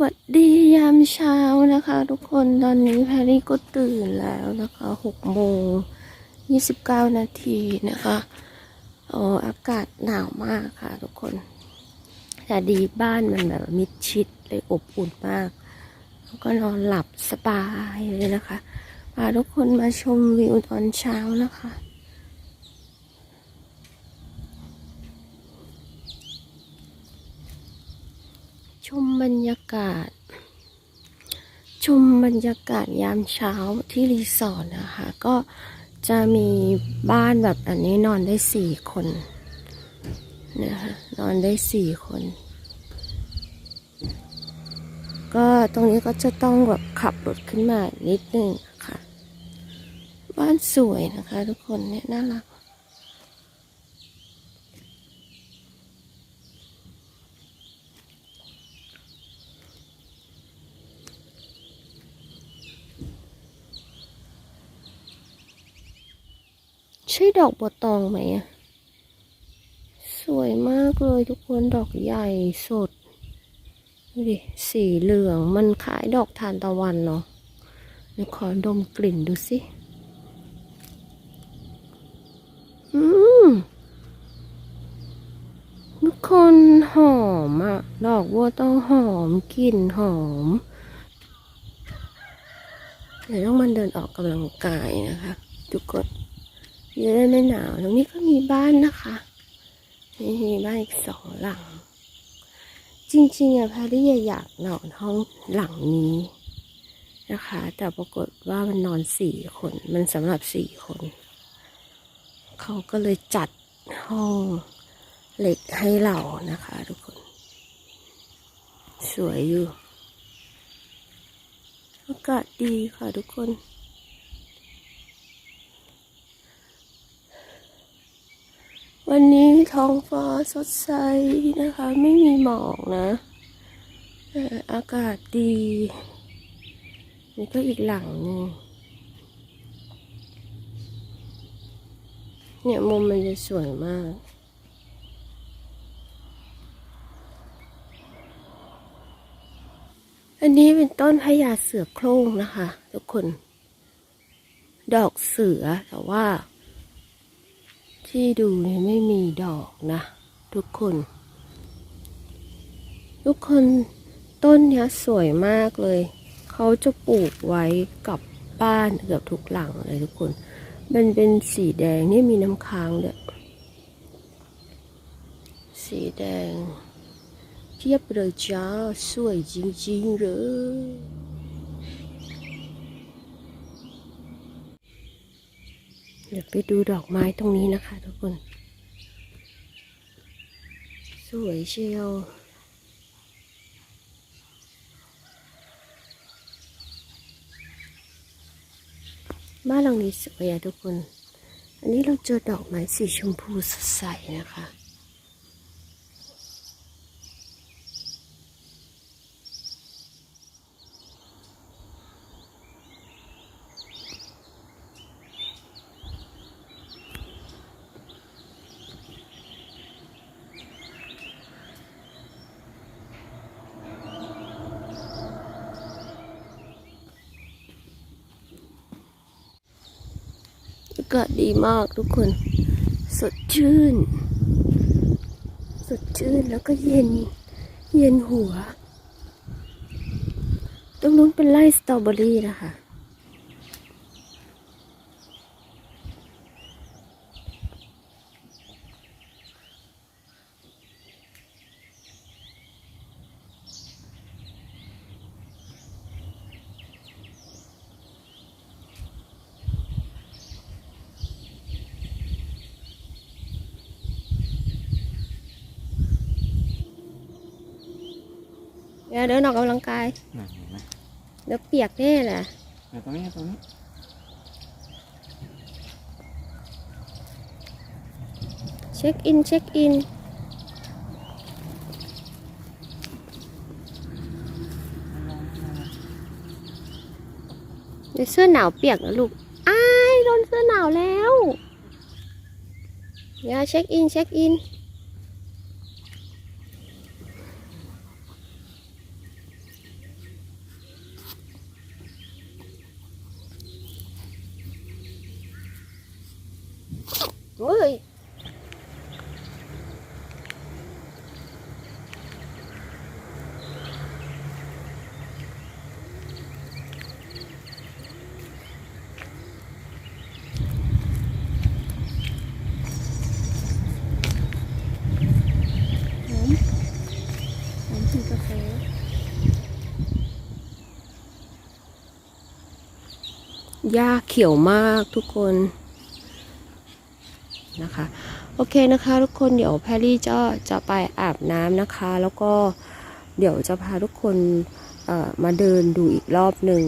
สวัสดียามเช้านะคะ ทุกคนตอนนี้แพรรี่ก็ตื่นแล้วนะคะหกโมงยี่สิบเก้านาทีนะคะโอ้อากาศหนาวมากค่ะทุกคน แต่ดีบ้านมันแบบมิดชิดเลยอบอุ่นมาก แล้วก็นอนหลับสบายเลยนะคะพาทุกคนมาชมวิวตอนเช้านะคะ ชมบรรยากาศ ชมบรรยากาศยามเช้าที่รีสอร์ทนะคะ ก็จะมีบ้านแบบอันนี้นอนได้สี่คนนะคะนอนได้สี่คน ก็ตรงนี้ก็จะต้องแบบขับรถขึ้นมานิดนึงนะคะบ้านสวยนะคะทุกคนเนี่ยน่ารัก ใช่ดอกบัวตองไหมอะสวยมากเลยทุกคนดอกใหญ่สดดูดิสีเหลืองมันคล้ายดอกทานตะวันเนาะเดี๋ยวขอดมกลิ่นดูสิอืมทุกคนหอมอะดอกบัวต้องหอมกลิ่นหอม เดี๋ยวต้องมันเดินออกกำลังกายนะคะทุกคน จะได้ไม่หนาวตรงนี้ก็มีบ้านนะคะนี่มีบ้านอีกสองหลัง จริงๆอะพาริยอยากนอนห้องหลังนี้นะคะ แต่ปรากฏว่ามันนอนสี่คน มันสำหรับสี่คน เขาก็เลยจัดห้องเหล็กให้เรานะคะทุกคน สวยอยู่ อากาศดีค่ะทุกคน วันนี้ท้องฟ้าสดใสนะคะ ไม่มีหมอกนะอากาศดี นี่ก็อีกหลังหนึ่งเนี่ยมุมมันจะสวยมาก อันนี้เป็นต้นพญาเสือโคร่งนะคะ ทุกคน ดอกเสือแต่ว่า ที่ดูเนี่ยไม่มีดอกนะ ทุกคน ทุกคนต้นเนี้ยสวยมากเลย เขาจะปลูกไว้กับบ้านเกือบทุกหลังเลยทุกคน มันเป็นสีแดงนี่มีน้ำค้างด้วยสีแดง เทียบเลยจ้าสวยจริงๆเลย เดี๋ยวไปดูดอกไม้ตรงนี้นะคะ ทุกคน สวยเชียวบ้านหลังนี้สวยอะทุกคน อันนี้เราเจอดอกไม้สีชมพูสดใสนะคะากาศดีมากทุกคน สดชื่น สดชื่นแล้วก็เย็น เย็นหัว ตรงนู้นเป็นไร่สตรอเบอรี่นะคะ ดี๋ยวเดินออกกำลังกายไหนเห็นไหมเดี๋ยวเปียกแน่แหละไหนตรงนี้ตรงนี้เช็คอินเช็คอินเดี๋ยวเสื้อหนาวเปียกนะลูกอ้ายโดนเสื้อหนาวแล้วอย่าเช็คอินเช็คอิน เฮ้ยหอมหอมกลิ่นกาแฟหญ้าเขียวมากทุกคน นะคะ โอเคนะคะทุกคนเดี๋ยวแพรรี่จะจะไปอาบน้ำนะคะ แล้วก็เดี๋ยวจะพาทุกคนมาเดินดูอีกรอบหนึ่ง